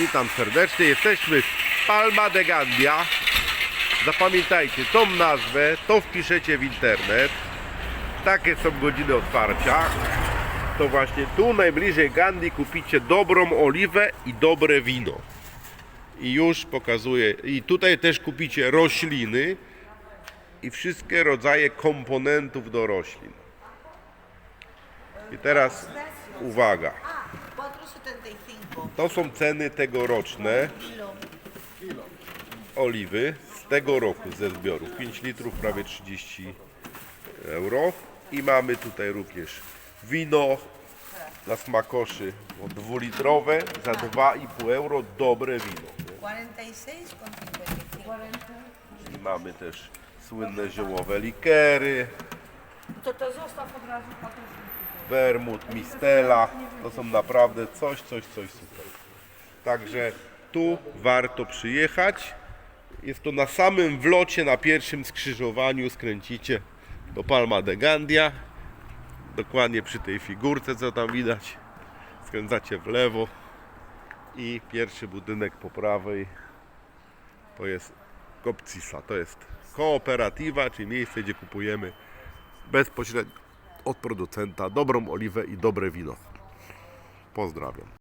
Witam serdecznie. Jesteśmy w Palma de Gandia. Zapamiętajcie tą nazwę, to wpiszecie w internet. Takie są godziny otwarcia. To właśnie tu najbliżej Gandhi kupicie dobrą oliwę i dobre wino. I już pokazuję. I tutaj też kupicie rośliny i wszystkie rodzaje komponentów do roślin. I teraz uwaga. 4.75 To są ceny tegoroczne oliwy z tego roku ze zbiorów. 5 litrów, prawie 30 euro. I mamy tutaj również wino dla smakoszy o dwulitrowe za 2,5 euro. Dobre wino. 46 con 55. I mamy też słynne ziołowe likery, To to zostaw od razu. Wermut, mistela. To są naprawdę coś, coś, coś super. Także tu warto przyjechać. Jest to na samym wlocie, na pierwszym skrzyżowaniu skręcicie do Palma de Gandia. Dokładnie przy tej figurce, co tam widać. Skręcacie w lewo i pierwszy budynek po prawej to jest Kopcisa. To jest kooperatywa, czyli miejsce, gdzie kupujemy bezpośrednio od producenta dobrą oliwę i dobre wino. Pozdrawiam.